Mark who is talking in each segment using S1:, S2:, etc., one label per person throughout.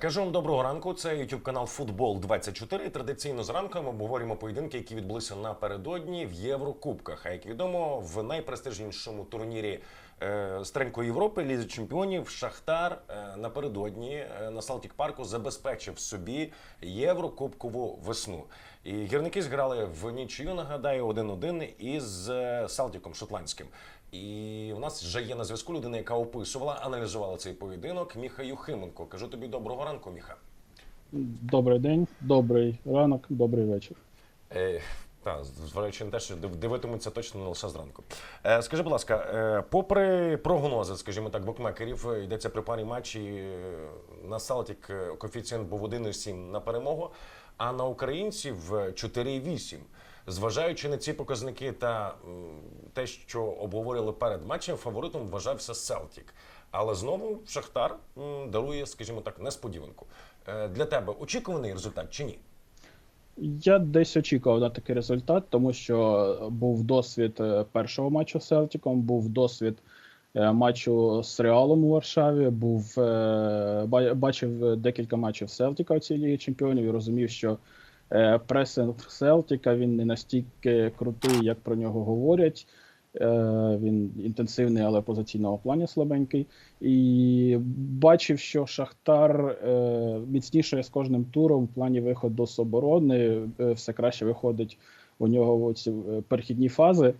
S1: Кажу вам доброго ранку. Це youtube канал Футбол 24 Традиційно зранку ми обговорюємо поєдинки, які відбулися напередодні в Єврокубках. А як відомо, в найпрестижнішому турнірі е, старенької Європи Лізі Чемпіонів Шахтар е, напередодні е, на Салтік Парку забезпечив собі єврокубкову весну. І гірники зграли в нічию, нагадаю, 1-1 із е, Салтіком Шотландським. І у нас вже є на зв'язку людина, яка описувала, аналізувала цей поєдинок. Міха Юхименко. Кажу тобі доброго ранку, Міха.
S2: Добрий день, добрий ранок, добрий вечір.
S1: Е, та, зважаючи на те, що дивитимуться точно не лише зранку. Е, скажи, будь ласка, е, попри прогнози, скажімо так, букмекерів, е, йдеться при парі матчі е, на Салтік е, коефіцієнт був 1,7 на перемогу, а на українців е, 4,8. Зважаючи на ці показники та те, що обговорили перед матчем, фаворитом вважався Селтік. Але знову Шахтар дарує, скажімо так, несподіванку. Е, Для тебе очікуваний результат чи ні?
S2: Я десь очікував на такий результат, тому що був досвід е, першого матчу з Селтіком, був досвід е, матчу з Реалом у Варшаві, був бачив декілька матчів Селтіка у цій лігі чемпіонів і розумів, що пресинг Селтіка він не настільки крутий, як про нього говорять. Е, Він інтенсивний, але позиційного плані слабенький. І бачив, що Шахтар е, міцніше з кожним туром в плані виходу з оборони, е, все краще виходить у нього ці е, перехідні фази.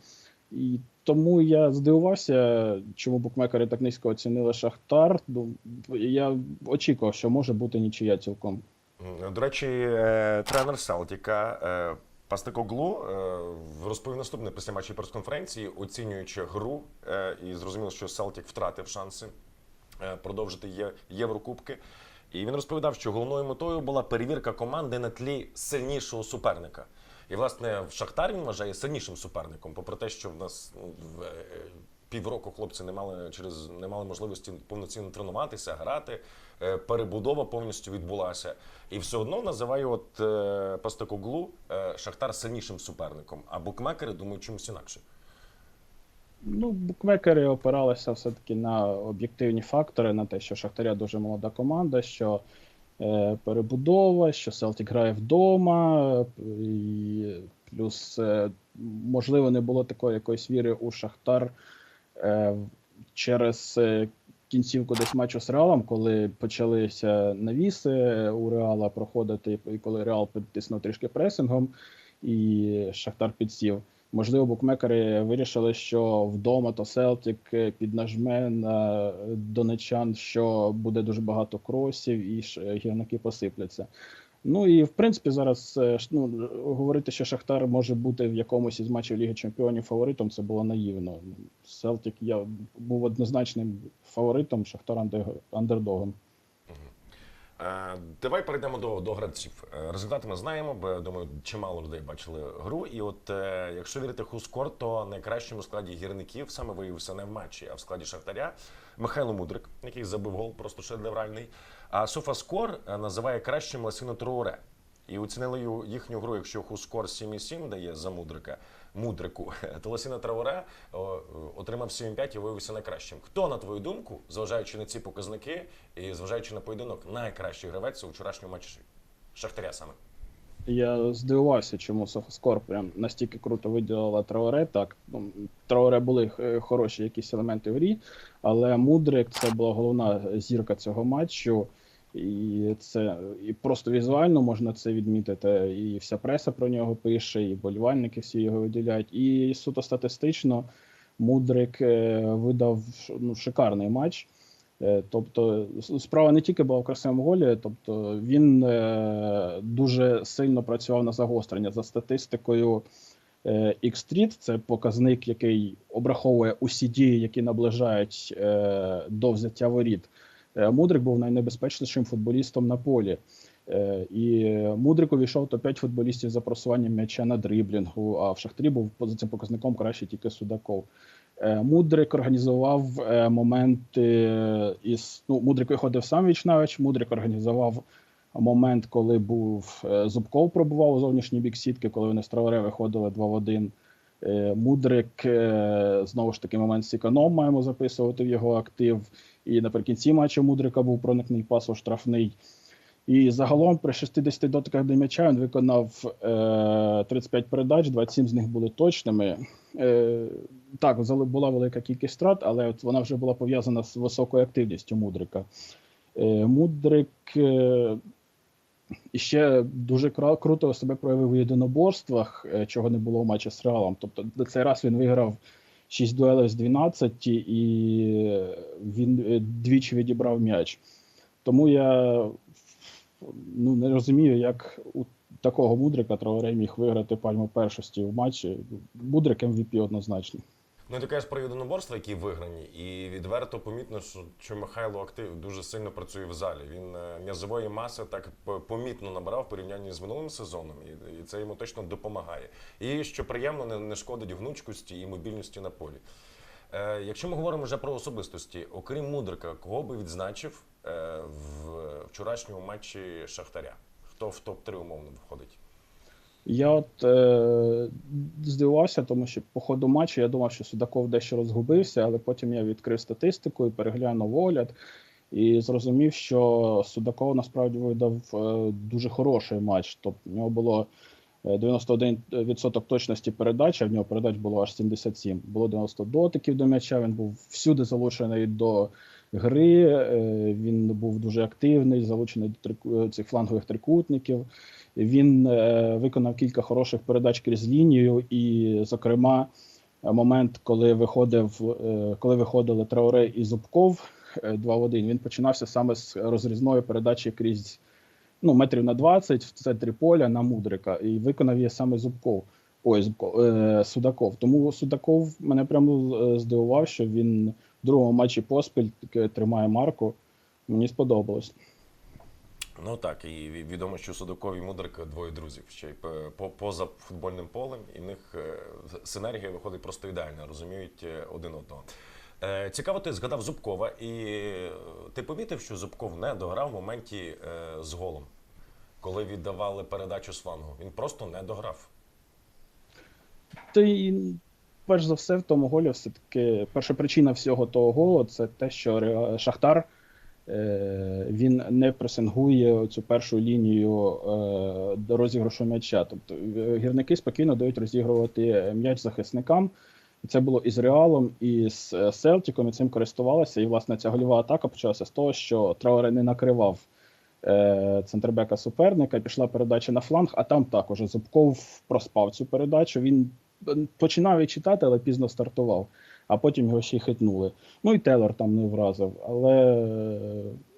S2: І тому я здивувався, чому букмекери так низько оцінили Шахтар. Ну, Я очікував, що може бути нічия цілком.
S1: До речі, е, тренер Селтіка е, Пастекоглу е, розповів наступне після матчі прес-конференції, оцінюючи гру, і зрозуміло, що Селтік втратив шанси продовжити Єврокубки. І він розповідав, що головною метою була перевірка команди на тлі сильнішого суперника. І, власне, в Шахтар він вважає сильнішим суперником, попри те, що в нас ну, в, півроку хлопці не мали через не мали можливості повноцінно тренуватися, грати. Е, Перебудова повністю відбулася. І все одно називає от е, Пастекоглу е, Шахтар сильнішим суперником. А букмекери думають чимось інакше.
S2: Ну, букмекери опиралися все-таки на об'єктивні фактори, на те, що Шахтаря дуже молода команда, що е, перебудова, що Селтік грає вдома, і плюс, е, можливо, не було такої якоїсь віри у Шахтар е, через кінцівку десь матчу з Реалом, коли почалися навіси у Реала проходити, і коли Реал підтиснув трішки пресингом, і Шахтар підсів. Можливо, букмекери вирішили, що вдома то Селтік піднажме на донечан, що буде дуже багато кросів і ш- гірники посипляться. Ну і в принципі зараз е, ну, говорити, що Шахтар може бути в якомусь із матчів Ліги Чемпіонів фаворитом, це було наївно. Селтік я був однозначним фаворитом, Шахтар андер- андердогом.
S1: Е, Давай перейдемо до, до гравців. Е, Результати ми знаємо, бо я думаю, чимало людей бачили гру. І от е, якщо вірити Хускор, то найкращим у складі гірників саме виявився не в матчі, а в складі Шахтаря Михайло Мудрик, який забив гол, просто шедевральний. А Софаскор називає кращим Ласіно Троуре. І оцінили їхню гру, якщо Хускор 7,7 дає за Мудрика, Мудрику, то Ласіна Траоре о, отримав 7,5 і виявився найкращим. Хто, на твою думку, зважаючи на ці показники і зважаючи на поєдинок, найкращий гравець у вчорашньому матчі Шахтаря саме?
S2: Я здивувався, чому Софаскор прям настільки круто виділила Траоре. Так, ну, Траоре були е, хороші якісь елементи в грі, але Мудрик це була головна зірка цього матчу. І це і просто візуально можна це відмітити. І вся преса про нього пише, і болівальники всі його виділяють. І суто статистично Мудрик е, видав ну, шикарний матч. Е, Тобто справа не тільки була в красивому голі, тобто він е, дуже сильно працював на загострення за статистикою. X-Street – це показник, який обраховує усі дії, які наближають до взяття воріт. Е, Мудрик був найнебезпечнішим футболістом на полі. Е, І Мудрик увійшов до 5 футболістів за просуванням м'яча на дриблінгу, а в Шахтарі був за цим показником краще тільки Судаков. Е, Мудрик організував моменти із ну, Мудрик виходив сам віч навіч. Мудрик організував момент, коли був Зубков пробував у зовнішній бік сітки, коли вони з Траоре виходили 2 в 1. Е, Мудрик е, знову ж таки момент з економ маємо записувати в його актив. І наприкінці матчу Мудрика був проникний пас у штрафний. І загалом при 60 дотиках до м'яча він виконав е, 35 передач, 27 з них були точними. Е, так, була велика кількість втрат, але от вона вже була пов'язана з високою активністю Мудрика. Е, Мудрик е, і ще дуже круто себе проявив у єдиноборствах, е, чого не було в матчі з Реалом. Тобто на цей раз він виграв 6 дуелей з 12 і він е, двічі відібрав м'яч. Тому я ну, не розумію, як у такого мудрика Траоре міг виграти пальму першості в матчі. Мудрик MVP однозначно.
S1: Ну, ти кажеш про єдиноборства, які виграні, і відверто помітно, що, що Михайло актив дуже сильно працює в залі. Він е, м'язової маси так помітно набрав в порівнянні з минулим сезоном, і, і це йому точно допомагає. І що приємно, не, не шкодить гнучкості і мобільності на полі. Е, якщо ми говоримо вже про особистості, окрім Мудрика, кого би відзначив е, в вчорашньому матчі Шахтаря? Хто в топ-3 умовно входить?
S2: Я от е, здивувався, тому що по ходу матчу я думав, що Судаков дещо розгубився, але потім я відкрив статистику і переглянув огляд, і зрозумів, що Судаков насправді видав е, дуже хороший матч. Тобто в нього було е, 91% точності передач, а в нього передач було аж 77. Було 90 дотиків до м'яча, він був всюди залучений до гри, е, він був дуже активний, залучений до трику- цих флангових трикутників. Він е, виконав кілька хороших передач крізь лінію, і, зокрема, е, момент, коли виходив, е, коли виходили Траоре і Зубков е, 2 в 1, він починався саме з розрізної передачі крізь ну, метрів на 20 в центрі поля на Мудрика, і виконав її саме Зубков. Ой, е, Судаков. Тому Судаков мене прямо е, здивував, що він другому матчі поспіль тримає марку. Мені сподобалось.
S1: Ну так, і відомо, що Судаков і Мудрик двоє друзів, ще й поза футбольним полем, і в них е, синергія виходить просто ідеальна, розуміють е, один одного. Е, Цікаво, ти згадав Зубкова, і ти помітив, що Зубков не дограв в моменті з голом, коли віддавали передачу з флангу. Він просто не дограв.
S2: Й перш за все в тому голі все-таки перша причина всього того голу це те, що Шахтар е, він не пресингує цю першу лінію е, до розіграшу м'яча. Тобто е, гірники спокійно дають розігрувати м'яч захисникам. Це було і з Реалом, і з Селтіком, і цим користувалися. І, власне, ця гольова атака почалася з того, що Трауре не накривав е, центрбека суперника, пішла передача на фланг, а там також Зубков проспав цю передачу. Він починав її читати, але пізно стартував, а потім його ще й хитнули. Ну і Тейлор там не вразив. Але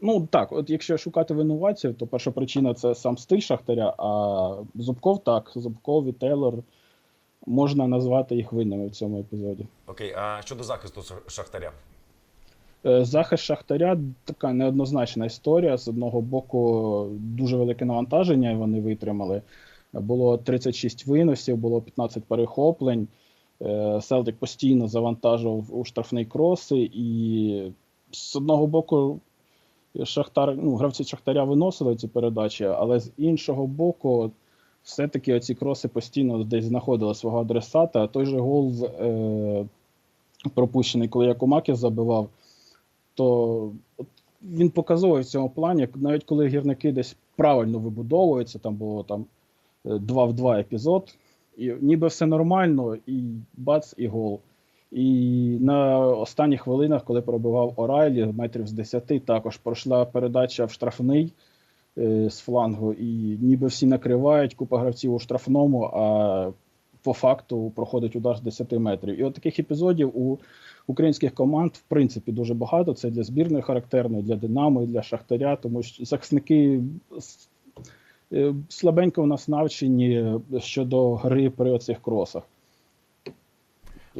S2: ну так, от якщо шукати винуватців, то перша причина це сам стиль Шахтаря, а Зубков так, Зубков і Тейлор можна назвати їх винними в цьому епізоді.
S1: Окей, а щодо захисту Шахтаря?
S2: Е, Захист Шахтаря така неоднозначна історія. З одного боку, дуже велике навантаження вони витримали. Було 36 виносів, було 15 перехоплень. Е, Селтик постійно завантажував у штрафний кроси, і з одного боку, Шахтар, ну, гравці Шахтаря виносили ці передачі, але з іншого боку, все-таки оці кроси постійно десь знаходили свого адресата. А той же гол е, пропущений, коли Якумаків забивав, то він показовий в цьому плані, навіть коли гірники десь правильно вибудовуються, там було там 2 в 2 епізод, і ніби все нормально, і бац, і гол. І на останніх хвилинах, коли пробивав Орайлі, метрів з 10, також пройшла передача в штрафний е, з флангу, і ніби всі накривають, купа гравців у штрафному, а по факту проходить удар з 10 метрів. І от таких епізодів у українських команд в принципі дуже багато. Це для збірної характерно, для Динамо, і для Шахтаря, тому що захисники слабенько у нас навчені щодо гри при оцих кросах.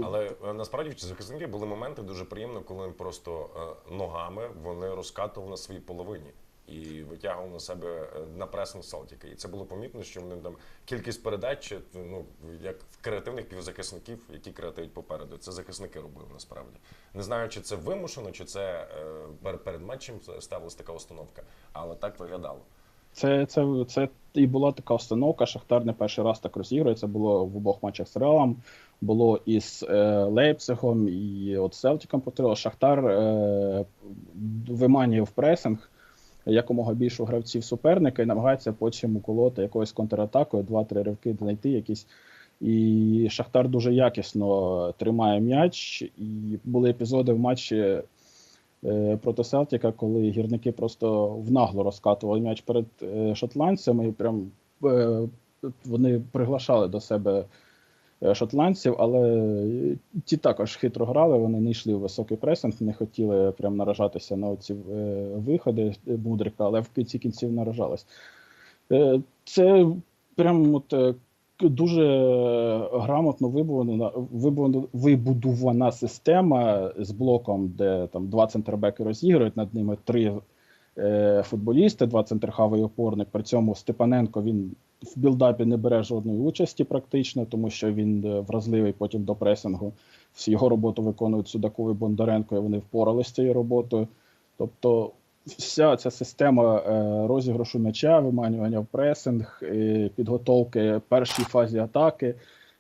S1: Але е, насправді в захисники були моменти дуже приємно, коли просто е, ногами вони розкатували на своїй половині і витягували на себе е, на пресинг Селтіка. І це було помітно, що вони там кількість передач, е, ну як в креативних півзахисників, які креативують попереду. Це захисники робили насправді. Не знаю, чи це вимушено, чи це е, перед матчем ставилася така установка, але так виглядало.
S2: Це, це, це і була така установка. Шахтар не перший раз так розігрує. Це було в обох матчах з Реалом, було і з е, Лейпцигом, і от Селтіком повторило. Шахтар е, виманює пресинг. якомога більше гравців суперника і намагається потім уколоти якоюсь контратакою, два-три ривки знайти якісь. І Шахтар дуже якісно тримає м'яч. І були епізоди в матчі Селтіка, коли гірники просто внагло розкатували м'яч перед е, шотландцями. І прям е, вони приглашали до себе е, шотландців, але ті також хитро грали. Вони не йшли в високий пресинг, не хотіли прям наражатися на оці е, виходи Мудрика, але в кінці кінців наражались. Е, Це прям от е, дуже грамотно вибудована, вибудована- система з блоком, де там два центрбеки розігрують, над ними три е, футболісти, два центрхави і опорник. При цьому Степаненко він в білдапі не бере жодної участі практично, тому що він е, вразливий потім до пресингу. Всю Його роботу виконують Судаков і Бондаренко, і вони впоралися з цією роботою. Тобто вся ця система е, розіграшу м'яча, виманювання в пресинг, е, підготовки першій фазі атаки.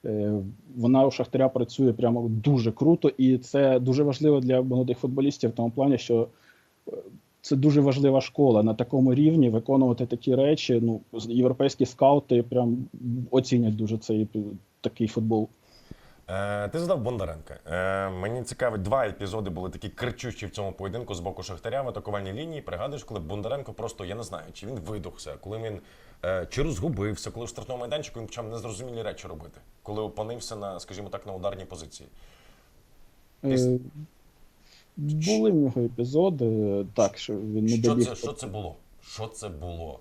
S2: е, Вона у Шахтаря працює прямо дуже круто, і це дуже важливо для молодих футболістів в тому плані, що це дуже важлива школа на такому рівні виконувати такі речі. Ну, європейські скаути прям оцінять дуже цей такий футбол.
S1: Е, ти задав Бондаренка. Е, мені цікавить, два епізоди були такі кричущі в цьому поєдинку з боку Шахтаря в атакувальній лінії. Пригадуєш, коли Бондаренко просто я не знаю, чи він видухся, коли він е, чи розгубився, коли в штрафному майданчику він почав незрозумілі речі робити, коли опинився на, скажімо так, на ударній позиції. Піс-
S2: Е, Були в нього епізоди, так, що він не
S1: Що
S2: добіг.
S1: це, що це було? Що це було?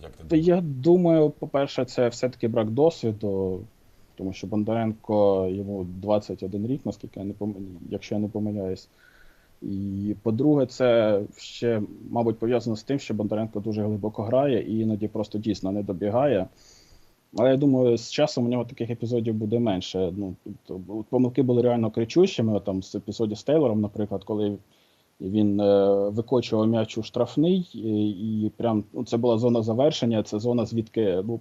S1: Як ти думаєш?
S2: я думаю, по-перше, це все-таки брак досвіду, тому що Бондаренко йому 21 рік, наскільки я не пом... якщо я не помиляюсь. І по-друге, це ще, мабуть, пов'язано з тим, що Бондаренко дуже глибоко грає і іноді просто дійсно не добігає. Але я думаю, з часом у нього таких епізодів буде менше. Ну, тобто, помилки були реально кричущими. Там з епізоді з Тейлором, наприклад, коли він е, викочував м'яч у штрафний, і, і прям ну, це була зона завершення, це зона, звідки ну,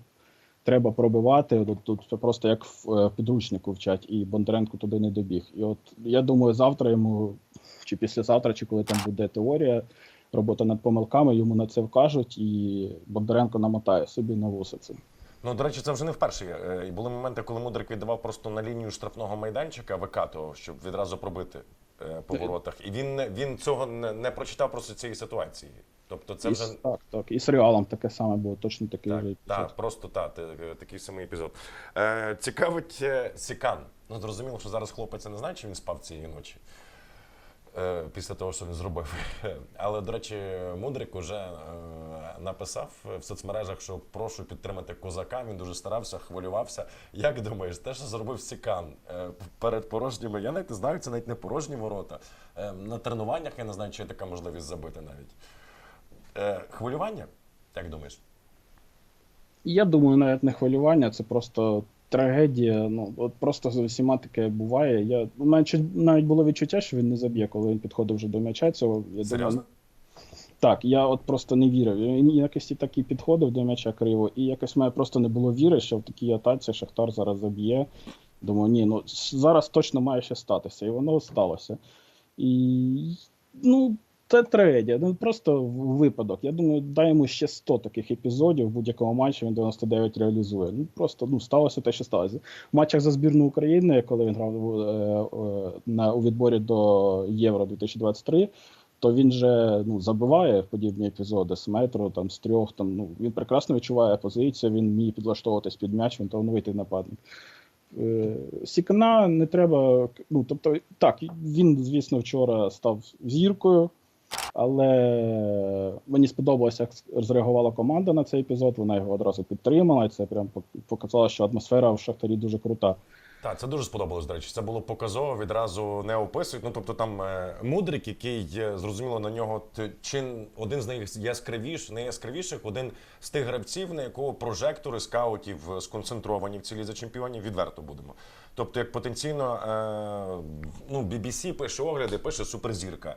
S2: треба пробивати. Тут, тут це просто як в е, підручнику вчать, і Бондаренко туди не добіг. І от я думаю, завтра йому, чи післязавтра, чи коли там буде теорія, робота над помилками, йому на це вкажуть, і Бондаренко намотає собі на вуса це.
S1: Ну, до речі, це вже не вперше. Е, І були моменти, коли Мудрик віддавав просто на лінію штрафного майданчика викатував, щоб відразу пробити е, по воротах. І він, не- він цього не, не прочитав просто цієї ситуації. Тобто це
S2: І
S1: вже
S2: Так, так. І з Реалом таке саме було, точно такий
S1: так,
S2: же
S1: так, просто так, такий самий епізод. Е, цікавить е, Сікан. Ну, зрозуміло, що зараз хлопець не знає, чи він спав цієї ночі. Е, після того, що він зробив. Але, до речі, Мудрик уже е, написав в соцмережах, що прошу підтримати козака. Він дуже старався, хвилювався. Як думаєш, те, що зробив Сікан е, перед порожніми, я навіть не знаю, це навіть не порожні ворота. На тренуваннях я не знаю, чи є така можливість забити навіть. Хвилювання? Як думаєш?
S2: Я думаю, навіть не хвилювання, це просто трагедія. Ну, от просто з усіма таке буває. Я у мене навіть було відчуття, що він не заб'є, коли він підходив вже до м'яча. Цього я
S1: Серйозно?
S2: думаю, так, я от просто не вірив. Він якось і так і підходив до м'яча криво, і якось в мене просто не було віри, що в такій атаці Шахтар зараз заб'є. Думаю, ні, ну зараз точно має ще статися, і воно сталося. І ну, це трагедія. Ну просто випадок. Я думаю, дай йому ще 100 таких епізодів в будь-якому матчі він 99 реалізує. Ну просто ну сталося те, що сталося. В матчах за збірну України, коли він грав е, е, на у відборі до Євро 2023, то він же ну забиває подібні епізоди з метру, там з трьох. Там ну він прекрасно відчуває позицію. Він вміє підлаштовуватись під м'яч, він талановитий нападник. Е, Сікана не треба. Ну тобто, так, він, звісно, вчора став зіркою, але мені сподобалося, як зреагувала команда на цей епізод. Вона його одразу підтримала. І це прям показало, що атмосфера в Шахтарі дуже крута.
S1: Так, це дуже сподобалось, до речі. Це було показово, відразу не описують. Ну, тобто там е, мудрик, який е, зрозуміло на нього т- чи один з них яскравіш, не яскравіших, один з тих гравців, на якого прожектори скаутів е, сконцентровані в цілі за чемпіонів, відверто будемо. Тобто, як потенційно ну, BBC пише огляди, пише суперзірка.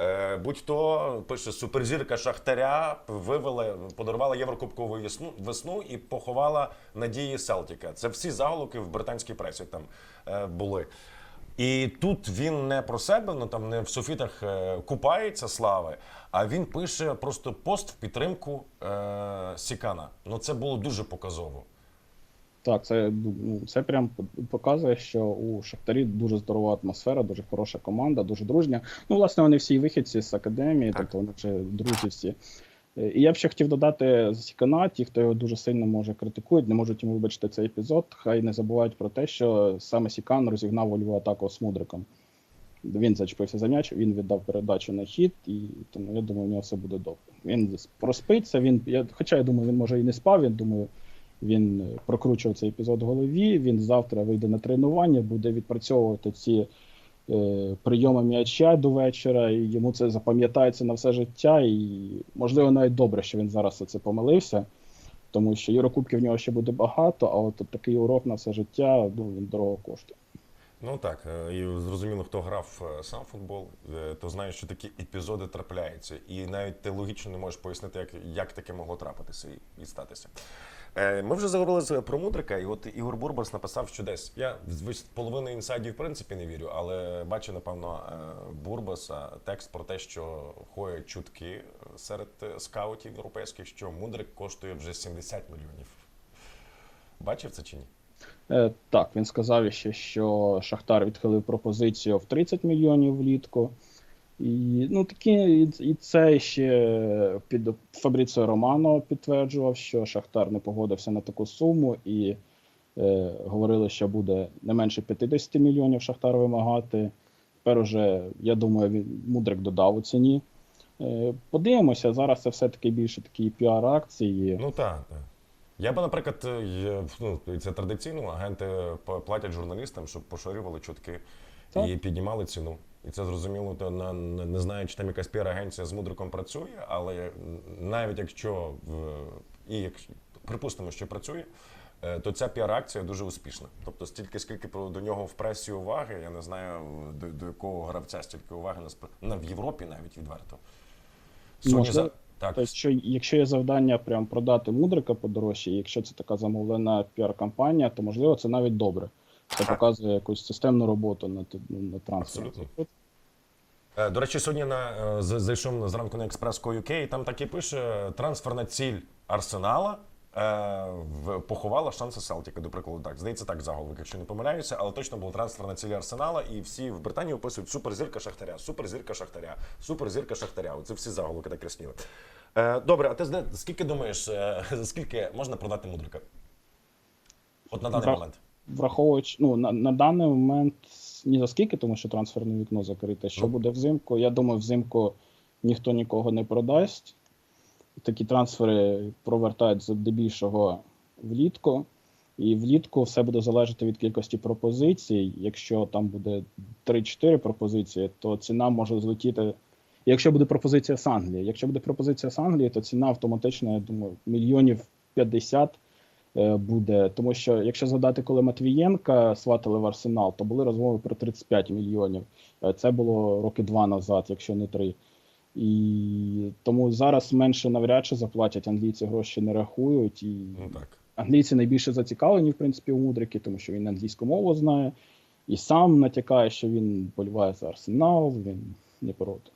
S1: Е, будь-хто пише суперзірка Шахтаря, вивела, подарувала Єврокубкову весну, весну і поховала надії Селтіка. Це всі заголовки в британській пресі там е, були. І тут він не про себе, ну там не в софітах е, купається слави, а він пише просто пост в підтримку е, Сікана. Ну це було дуже показово.
S2: Так, це, ну, це прям показує, що у Шахтарі дуже здорова атмосфера, дуже хороша команда, дуже дружня. Ну, власне, вони всі вихідці з академії,
S1: Так.
S2: тобто вони вже друзі всі. Е, І я б ще хотів додати Сікана, ті, хто його дуже сильно може критикують, не можуть йому вибачити цей епізод. Хай не забувають про те, що саме Сікан розігнав вольову атаку з Мудриком. Він зачепився за м'яч, він віддав передачу на хід, і тому я думаю, у нього все буде добре. Він проспиться. Він я, хоча я думаю, він може і не спав. Він думаю, він е, прокручував цей епізод в голові. Він завтра вийде на тренування, буде відпрацьовувати ці е, прийоми м'яча до вечора, і йому це запам'ятається на все життя. І можливо навіть добре, що він зараз це помилився, тому що Єврокубків в нього ще буде багато, а от такий урок на все життя ну, він дорого коштує.
S1: Ну так, е, і зрозуміло, хто грав е, сам футбол, е, то знає, що такі епізоди трапляються. І навіть ти логічно не можеш пояснити, як, як таке могло трапитися і, статися. Ми вже заговорили про Мудрика, і от Ігор Бурбас написав, що десь. Я в половину інсайдів в принципі не вірю, але бачу, напевно, Бурбаса текст про те, що ходять чутки серед скаутів європейських, що Мудрик коштує вже 70 мільйонів. Бачив це чи ні?
S2: Е, так, він сказав ще, що Шахтар відхилив пропозицію в 30 мільйонів влітку. І, ну, такі, і, це ще під Фабріціо Романо підтверджував, що Шахтар не погодився на таку суму, і е, говорили, що буде не менше 50 мільйонів Шахтар вимагати. Тепер уже, я думаю, він Мудрик додав у ціні. Е, подивимося, зараз це все-таки більше такі піар-акції.
S1: Ну так, так. Я би, наприклад, е, є, ну, це традиційно, агенти платять журналістам, щоб поширювали чутки
S2: Так.
S1: і піднімали ціну. І це зрозуміло, то на, не знаю, чи там якась піар-агенція з мудриком працює, але навіть якщо в, і якщо, припустимо, що працює, е, то ця піар-акція дуже успішна. Тобто, стільки, скільки до нього в пресі уваги, я не знаю, до, до якого гравця стільки уваги на, в Європі навіть відверто. Sony за- так,
S2: Тобто, що якщо є завдання прям продати мудрика подорожче, і якщо це така замовлена піар-кампанія, то можливо це навіть добре. Це
S1: Так.
S2: показує якусь системну роботу на, т- на трансфері.
S1: Абсолютно. Е, До речі, сьогодні на е, зайшов зранку на Express.co.uk, і там так і пише трансферна ціль Арсенала. Е, Поховала шанси Селтіка, до прикладу, так. Здається, так заголовок, якщо не помиляюся, але точно була трансферна ціль Арсенала, і всі в Британії описують суперзірка Шахтаря, суперзірка Шахтаря, суперзірка Шахтаря. Оце всі заголовки так рясніли. Е, Добре, а ти зна- скільки думаєш, е, за скільки можна продати мудрика? От на даний
S2: Вра-
S1: момент.
S2: Враховуючи, ну на, на даний момент ні за скільки, тому що трансферне вікно закрите. Що
S1: Ну.
S2: буде взимку? Я думаю, взимку ніхто нікого не продасть. Такі трансфери провертають здебільшого влітку. І влітку все буде залежати від кількості пропозицій. Якщо там буде 3-4 пропозиції, то ціна може злетіти. Якщо буде пропозиція з Англії, якщо буде пропозиція з Англії, то ціна автоматично, я думаю, мільйонів 50 е, буде. Тому що, якщо згадати, коли Матвієнка сватали в Арсенал, то були розмови про 35 мільйонів. Е, Це було роки два назад, якщо не три. І тому зараз менше навряд чи заплатять. Англійці гроші не рахують. І
S1: Ну так.
S2: англійці найбільше зацікавлені, в принципі, у Мудрики, тому що він англійську мову знає. І сам натякає, що він боліває за Арсенал, він не проти.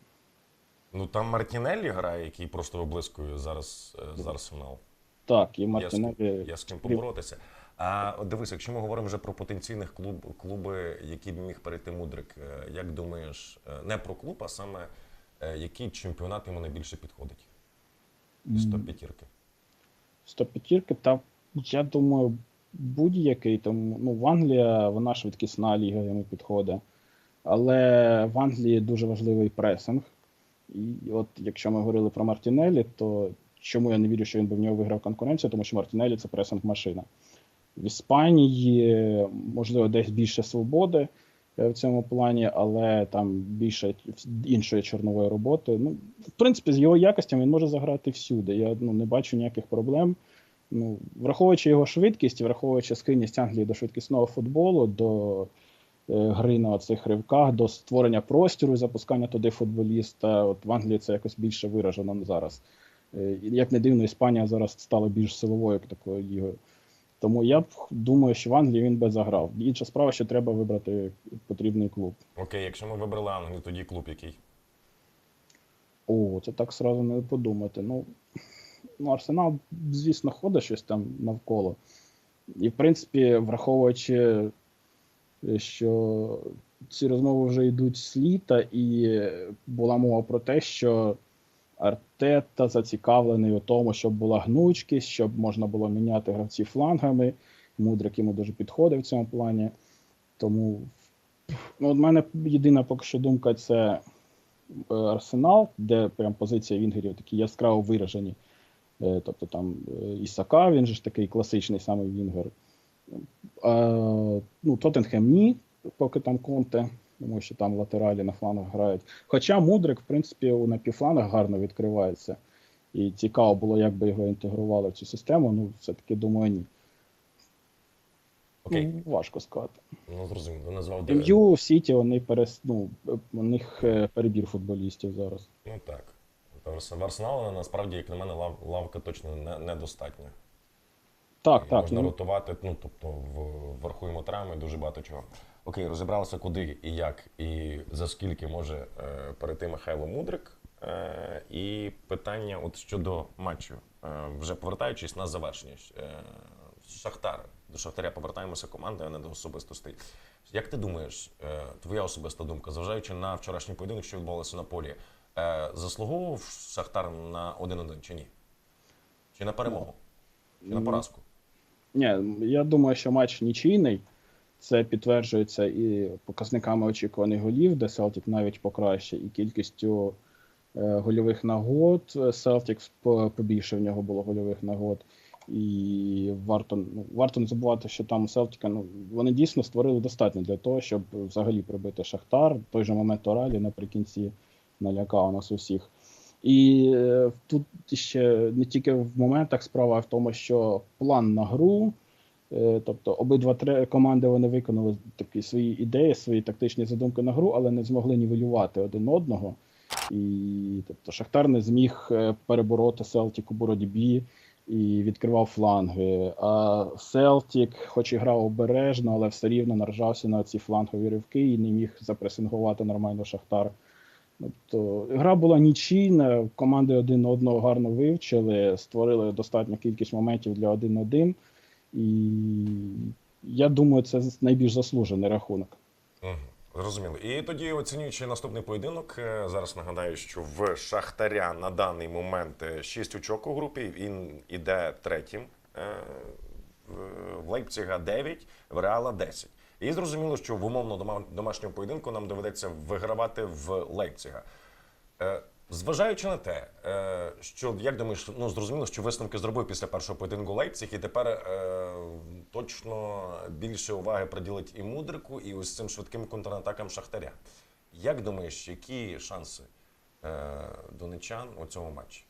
S1: Ну там Мартінеллі грає, який просто виблискує зараз е, за Арсенал.
S2: Так, і
S1: Є з,
S2: Мартінелі.
S1: з ким поборотися. А дивись, якщо ми говоримо вже про потенційних клуб, клуби, які б міг перейти Мудрик, е, як думаєш, е, не про клуб, а саме який чемпіонат йому найбільше підходить? Із
S2: М.
S1: топ-п'ятірки.
S2: 105 та я думаю, будь-який там, ну, в Англія, вона швидкісна ліга йому підходить. Але в Англії дуже важливий пресинг. І от якщо ми говорили про Мартінелі, то чому я не вірю, що він би в нього виграв конкуренцію, тому що Мартінелі це пресинг-машина. В Іспанії, можливо, десь більше свободи е, в цьому плані, але там більше іншої чорнової роботи. Ну, в принципі, з його якостями він може заграти всюди. Я ну, не бачу ніяких проблем. Ну, враховуючи його швидкість, враховуючи схильність Англії до швидкісного футболу, до е, гри на цих ривках, до створення простору і запускання туди футболіста. От в Англії це якось більше виражено зараз. Е, Як не дивно, Іспанія зараз стала більш силовою такою. Тому я б думаю, що в Англії він би заграв. Інша справа, що треба вибрати потрібний клуб.
S1: Окей, якщо ми вибрали Англію, тоді клуб який?
S2: О, це так сразу не подумати. Ну, ну Арсенал, звісно, ходить щось там навколо. І, в принципі, враховуючи, е, що ці розмови вже йдуть з літа, і була мова про те, що Артета зацікавлений у тому, щоб була гнучкість, щоб можна було міняти гравців флангами. Мудрик йому дуже підходив в цьому плані. Тому ну, от мене єдина поки що думка це е, Арсенал, де прям позиція вінгерів такі яскраво виражені. Е, Тобто там е, Ісака, він же ж такий класичний самий вінгер. Е, Ну, Тоттенхем ні, поки там Конте, тому що там латералі на флангах грають. Хоча Мудрик, в принципі, у напівфлангах гарно відкривається. І цікаво було, як би його інтегрували в цю систему. Ну, все-таки думаю, ні.
S1: Окей,
S2: Ну, важко сказати.
S1: ну зрозуміло. Назвав
S2: МЮ, Сіті, вони перес... ну, у них е, перебір футболістів зараз.
S1: Ну так. Тобто в Арсеналі насправді, як на мене, лав, лавка точно не, недостатня.
S2: Так, так.
S1: Можна
S2: Ну,
S1: ротувати, ну тобто в врахуємо травми, дуже багато чого. Окей, розібралися куди і як, і за скільки може е, перейти Михайло Мудрик. Е, і питання от щодо матчу, е, вже повертаючись на завершення. Е, Шахтар. До Шахтаря повертаємося команди, а не до особистостей. Як ти думаєш, е, твоя особиста думка, зважаючи на вчорашній поєдинок, що відбувалося на полі, е, заслуговував Шахтар на 1-1 чи ні? Чи на перемогу? Чи на поразку?
S2: Ні, я думаю, що матч нічийний. Це підтверджується і показниками очікуваних голів, де Селтік навіть покращив, і кількістю е, гольових нагод. Селтік побільше в нього було гольових нагод. І варто, ну, варто не забувати, що там Селтіка ну, вони дійсно створили достатньо для того, щоб взагалі прибити Шахтар. В той же момент Оралі наприкінці налякав нас усіх. І е, тут ще не тільки в моментах справа, а в тому, що план на гру, тобто обидва команди вони виконали такі свої ідеї, свої тактичні задумки на гру, але не змогли нівелювати один одного. І тобто Шахтар не зміг е, перебороти Селтік у боротьбі і відкривав фланги. А Селтік, хоч і грав обережно, але все рівно наражався на ці флангові ривки і не міг запресингувати нормально Шахтар. Тобто гра була нічийна, команди один одного гарно вивчили, створили достатню кількість моментів для 1-1. І я думаю, це найбільш заслужений рахунок.
S1: Угу. Зрозуміло. І тоді, оцінюючи наступний поєдинок, е, зараз нагадаю, що в Шахтаря на даний момент 6 очок у групі. Він іде третім. Е, в- Лейпціга 9, в Реала 10. І зрозуміло, що в умовно дома- домашньому поєдинку нам доведеться вигравати в Лейпціга. Зважаючи на те, е, що як думаєш, ну зрозуміло, що висновки зробив після першого поєдинку Лейпциг, і тепер е, точно більше уваги приділить і мудрику, і ось цим швидким контратакам Шахтаря. Як думаєш, які шанси е, донечан у цьому матчі?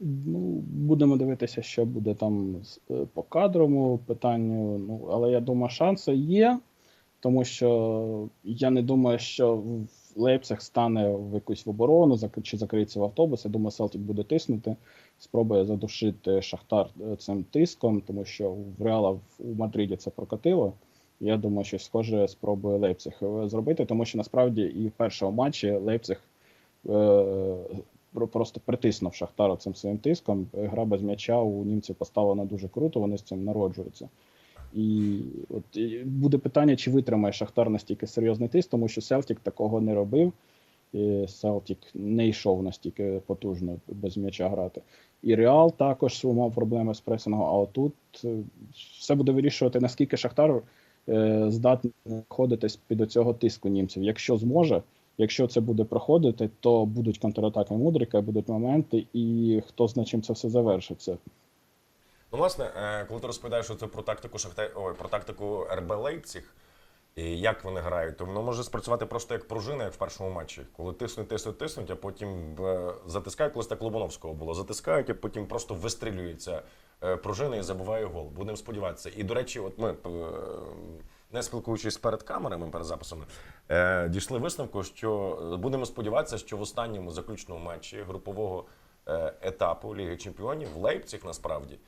S2: Ну, будемо дивитися, що буде там е, по кадровому питанню. Ну, але я думаю, шанси є, тому що я не думаю, що в Лейпциг стане в якусь в оборону чи закриється в автобус. Я думаю, Селтік буде тиснути, спробує задушити Шахтар е, цим тиском, тому що в Реала у Мадриді це прокатило. Я думаю, що схоже спробує Лейпциг е, зробити, тому що насправді і в першому матчі Лейпциг е, просто притиснув Шахтара цим своїм тиском. Гра без м'яча у німців поставлена дуже круто, вони з цим народжуються. І от і буде питання, чи витримає Шахтар настільки серйозний тиск, тому що Селтік такого не робив. Селтік не йшов настільки потужно без м'яча грати. І Реал також мав проблеми з пресингом, а отут е, все буде вирішувати, наскільки Шахтар е, здатний знаходитись під цього тиску німців. Якщо зможе, якщо це буде проходити, то будуть контратаки Мудрика, будуть моменти, і хто знає, чим це все завершиться.
S1: Ну, власне, е, коли ти розповідаєш оце про тактику Шахтар, ой, про тактику РБ Лейпціг, і як вони грають, то воно може спрацювати просто як пружина, як в першому матчі. Коли тиснуть, тиснуть, тиснуть, а потім е, затискають, колись так Лобановського було. Затискають, а потім просто вистрілюється е, пружина і забуває гол. Будемо сподіватися. І, до речі, от ми, не спілкуючись перед камерами, перед записами, дійшли висновку, що будемо сподіватися, що в останньому заключному матчі групового етапу Ліги Чемпіонів в Лейпціг насправді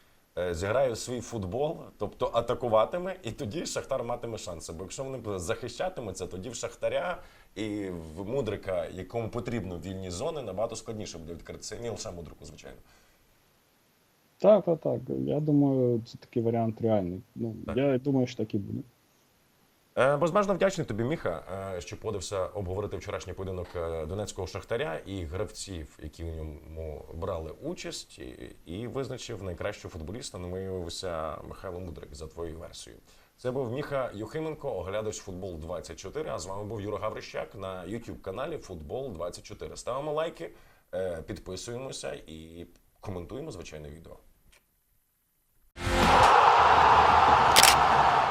S1: зіграє свій футбол, тобто атакуватиме, і тоді Шахтар матиме шанси. Бо якщо вони захищатимуться, тоді в Шахтаря і в Мудрика, якому потрібно вільні зони, набагато складніше буде відкритися. Це не лише Мудрику, звичайно.
S2: Так, так, так. Я думаю, це такий варіант реальний. Ну,
S1: Так.
S2: я думаю, що так і буде.
S1: Е, Безмежно вдячний тобі, Міха, е, що подився обговорити вчорашній поєдинок е, донецького шахтаря і гравців, які в ньому брали участь, і, визначив найкращого футболіста. Ну, виявився Михайло Мудрик за твоєю версією. Це був Міха Юхименко, оглядач футбол 24. А з вами був Юра Гаврищак на youtube каналі Футбол 24. Ставимо лайки, підписуємося і коментуємо звичайне відео.